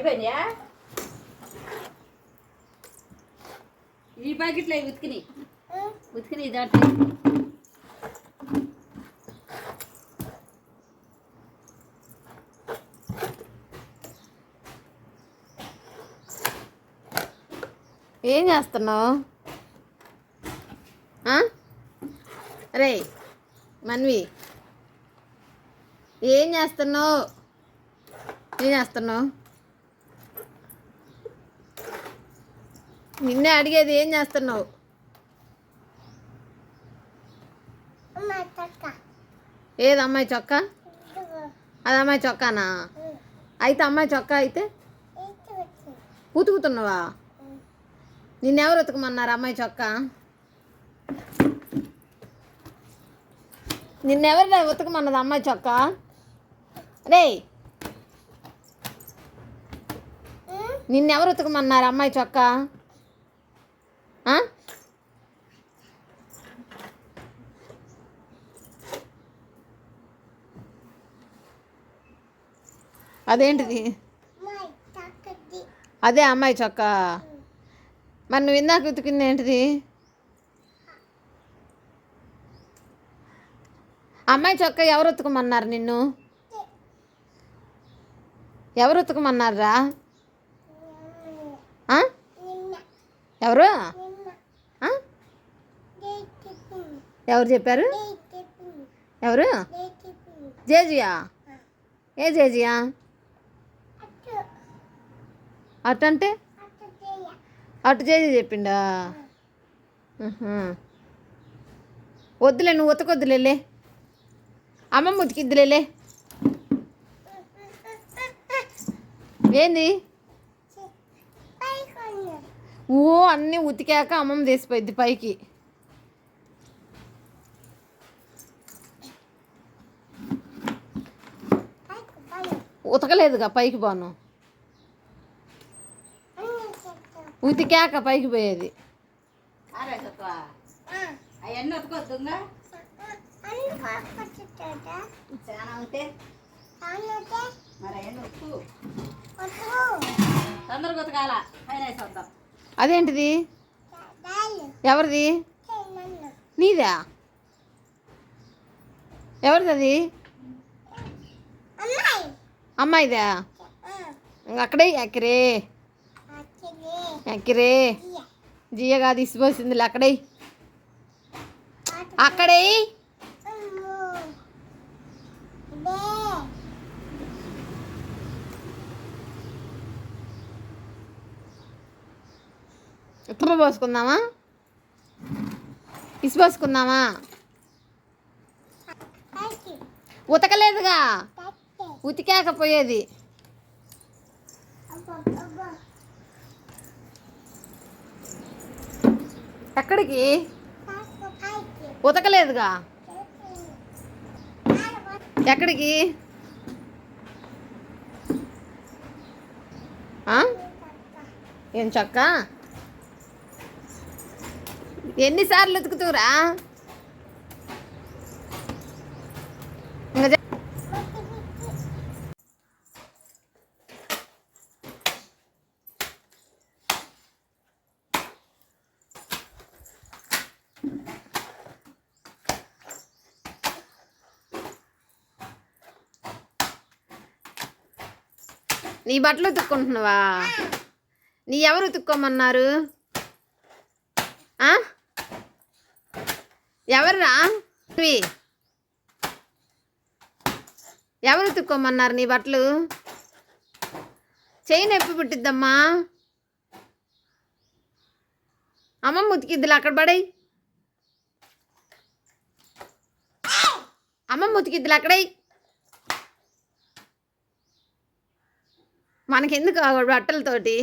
అయిపోయినాయా ఈ ప్యాకెట్లో అవి ఉతికినాయి ఉతికినాయి దాంట్లో ఏం చేస్తున్నావు? రే మన్వి. ఏం చేస్తున్నావు? ఏం చేస్తున్నావు? నిన్నే అడిగేది ఏం చేస్తున్నావు? ఏది అమ్మాయి చొక్కా? అది అమ్మాయి చొక్కానా? అయితే అమ్మాయి చొక్కా అయితే? ఉతుకుతున్నావా? నిన్నెవరు ఉతకమన్నారు అమ్మాయి చొక్కా? నిన్నెవరు ఉతకమన్నది అమ్మాయి చొక్కా? రే నిన్నెవరు ఉతకమన్నారు అమ్మాయి చొక్కా? అదేంటిది? అదే అమ్మాయి చొక్కా. మరి నువ్వు ఇందాక ఉతికింది ఏంటిది? అమ్మాయి చొక్కా ఎవరు ఉతకమన్నారు నిన్ను? ఎవరు ఉతుకమన్నారా ఎవరు? ఎవరు చెప్పారు? ఎవరు? జేజియా? ఏ జేజియా? అటు అంటే? అటు చేసి చెప్పిండా. వద్దులే నువ్వు ఉతకొద్దులేలే. అమ్మమ్మ ఉతికిద్దులేలే ఏంది? ఓ అన్నీ ఉతికాక అమ్మమ్మ తీసిపోయింది పైకి. ఉతకలేదుగా పైకి పోను. ఉతికాక పైకి పోయేది. అదేంటిది? ఎవరిది? నీదా? ఎవరిది అది? అమ్మాయిదా ఇంక అక్కడే ఎక్కరే ఎక్కరే జియగా తీసిపోసింది అక్కడే. అక్కడే. ఉత్తమ పోసుకుందామా? ఇసు పోసుకుందామా ఉతకలేదుగా. ఉతికాకపోయేది. ఎక్కడికి? ఉతకలేదుగా. ఎక్కడికి? ఏం చక్క? ఎన్నిసార్లు ఉతుకుతురా నీ బట్టలు ఉతుక్కుంటున్నావా? నీ ఎవరు ఉతుక్కోమన్నారు? ఎవర్రా? నువ్వి? ఎవరు ఉతుక్కోమన్నారు నీ బట్టలు? చేయి నొప్పి పుట్టిద్దమ్మా. అమ్మమ్మ ఉతికిద్దులు అక్కడ పడేయి. అమ్మమ్మ ఉతికిద్దులు అక్కడే మనకెందుకు బట్టలతోటి